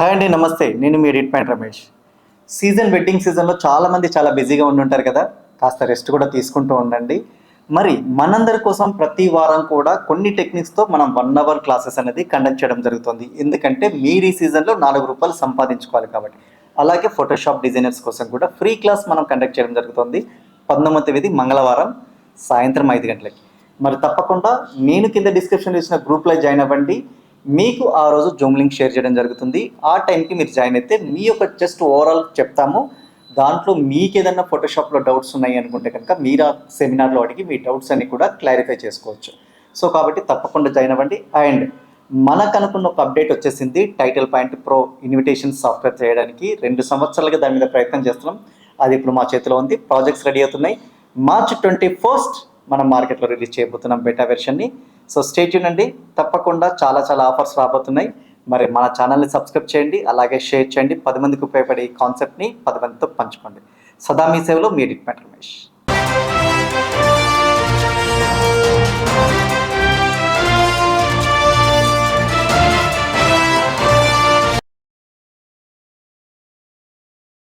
Hi అండి నమస్తే. నేను మీ రిట్మెంట్ రమేష్. సీజన్ వెడ్డింగ్ సీజన్లో చాలామంది చాలా బిజీగా ఉండి ఉంటారు కదా కాస్త రెస్ట్ కూడా తీసుకుంటూ ఉండండి. మరి మనందరి కోసం ప్రతి వారం కూడా కొన్ని టెక్నిక్స్తో మనం వన్ అవర్ క్లాసెస్ అనేది కండక్ట్ చేయడం జరుగుతుంది. ఎందుకంటే మీరు ఈ సీజన్లో నాలుగు రూపాయలు సంపాదించుకోవాలి కాబట్టి. అలాగే ఫోటోషాప్ డిజైనర్స్ కోసం కూడా ఫ్రీ క్లాస్ మనం కండక్ట్ చేయడం జరుగుతుంది. పంతొమ్మిది తేదీ మంగళవారం సాయంత్రం ఐదు గంటలకి. మరి తప్పకుండా నేను కింద డిస్క్రిప్షన్ ఇచ్చిన గ్రూప్లో జాయిన్ అవ్వండి. మీకు ఆ రోజు జూమ్ లింక్ షేర్ చేయడం జరుగుతుంది. ఆ టైంకి మీరు జాయిన్ అయితే మీ యొక్క జస్ట్ ఓవరాల్ చెప్తాము. దాంట్లో మీకు ఏదైనా ఫోటోషాప్లో డౌట్స్ ఉన్నాయి అనుకుంటే కనుక మీరు ఆ సెమినార్లో అడిగి మీ డౌట్స్ అన్ని కూడా క్లారిఫై చేసుకోవచ్చు. సో కాబట్టి తప్పకుండా జాయిన్ అవ్వండి. అండ్ మనకు అనుకున్న ఒక అప్డేట్ వచ్చేసింది. Title point pro invitation software చేయడానికి రెండు సంవత్సరాలుగా దాని మీద ప్రయత్నం చేస్తున్నాం. అది ఇప్పుడు మా చేతిలో ఉంది. ప్రాజెక్ట్స్ రెడీ అవుతున్నాయి. మార్చ్ ట్వంటీ ఫస్ట్ మనం మార్కెట్లో రిలీజ్ చేయబోతున్నాం బెటా వెర్షన్ని సో స్టేట్యూన్ అండి. తప్పకుండా చాలా చాలా ఆఫర్స్ రాబోతున్నాయి. మరి మన ఛానల్ని సబ్స్క్రైబ్ చేయండి. అలాగే షేర్ చేయండి. పది మందికి ఉపయోగపడే ఈ కాన్సెప్ట్ని పది మందితో పంచుకోండి. సదా మీ సేవలో మీ డిట్మెంట్ రమేష్.